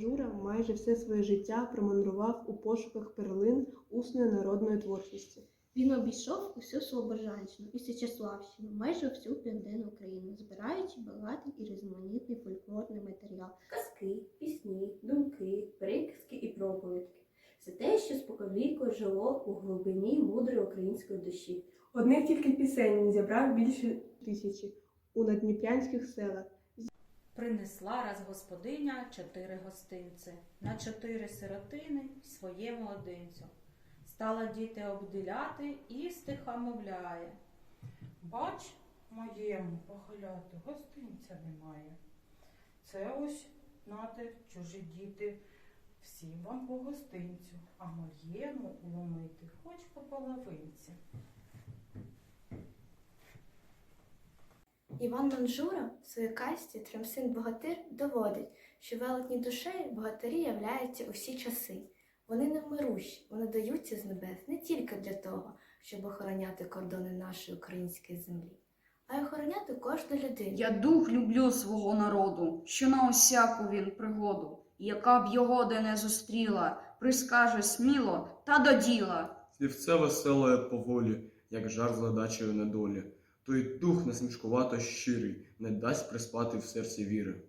Манжура майже все своє життя промандрував у пошуках перлин усної народної творчості. Він обійшов усю Слобожанщину і Січеславщину, майже всю південну Україну, збираючи багатий і різноманітний фольклорний матеріал. казки, пісні, думки, приказки і проповідки. Це те, що споконвіку жило у глибині мудрої української душі. Одних тільки пісень він зібрав більше тисячі у надніпрянських селах. Принесла раз господиня чотири гостинці, на чотири сиротини своєму одинцю. Стала діти обділяти і стиха мовляє. Бач, моєму похиляти гостинця немає. Це ось, нате, чужі діти, всім вам по гостинцю, а моєму уломити хоч по половинці. Іван Манжура в своїй касті Тремсин Богатир доводить, що велетні душею богатирі являються у всі часи. Вони невмирущі, вони даються з небес не тільки для того, щоб охороняти кордони нашої української землі, а й охороняти кожну людину. Я дух люблю свого народу, що на усяку він пригоду, яка б його де не зустріла, прискаже сміло та до діла. Слівце веселе поволі, як жар з ледачої недолі. Той дух насмішкувато щирий, не дасть приспати в серці віри.